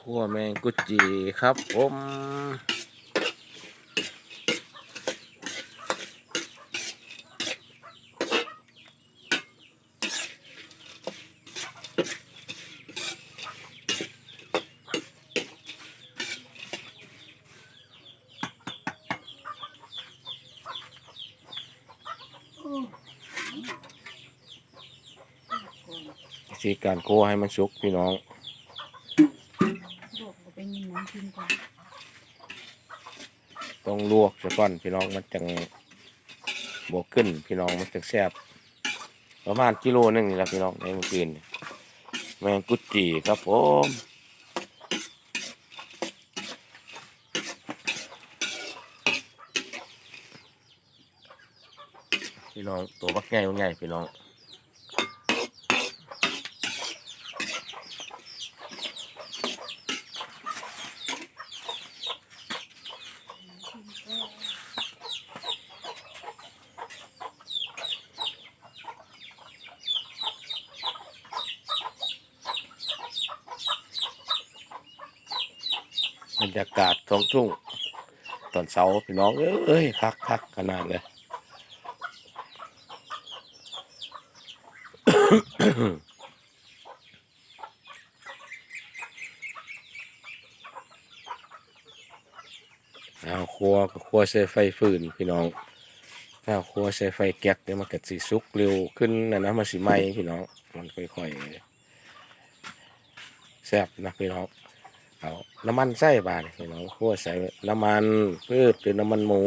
คั่วแมงกุจีครับผมวิธีการคั่วให้มันสุกพี่น้อง ไปยิงน้ำกินก่อนต้องลวกซะก่อนพี่น้องมันจังบวกขึ้น พี่น้องมันจังแซ่บประมาณกิโลหนึงนี่แหละพี่น้องในเมื่อคืนแมงกุจีครับผมพี่น้องตัวบักใหญ่บักใหญ่พี่น้อง บรรยากาศท้องทุ่งตอนเช้าพี่น้องเอ้ยคักคักขนาดเลยเอาครัวก็ครัวใช้ไฟฟืนพี่น้องถ้าครัวใช้ไฟแก๊สเนี่ยมันก็สิสุกเร็วขึ้นนะนะมันสิไหมพี่น้องมันค่อยๆแซ่บนะพี่น้อง เอาน้ำมันใส่บาทพี่น้องคั่วใส่น้ำมันพืชหรือน้ำมันหมู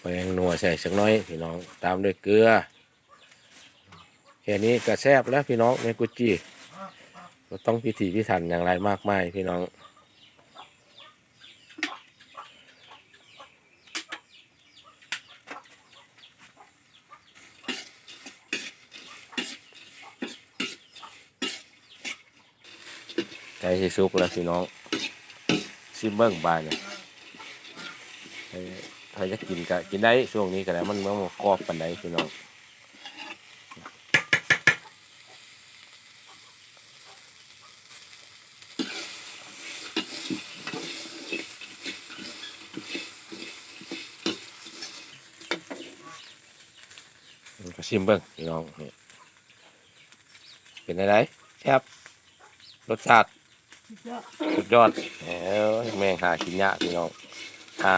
แป้งหนัวใส่สักน้อยพี่น้องตามด้วยเกลือแค่นี้ก็แซ่บแล้วพี่น้องในกุจีก็ต้องพิถีพิถันอย่างไรมากมายพี่น้อง ไก่สิสุกแล้วพี่น้องซิมเบิ้งบายเนี่ยเอ้ยถ้าจะกินก็กินได้ช่วงนี้ก็ได้มันมันกรอบปันใดพี่น้องก็ซิมเบิ้งพี่น้อง เป็นอะไรแซ่บรสชาติ สุดยอดแหมแมงหากินยากพี่น้องหา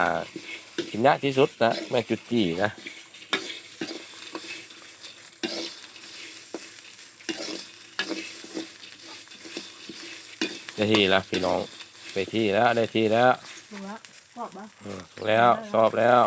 กินยากที่สุดนะแมงจุดจี้นะได้ที่แล้วพี่น้องไปที่แล้วได้ที่แล้วดูว่าชอบปะอืมแล้วชอบแล้ว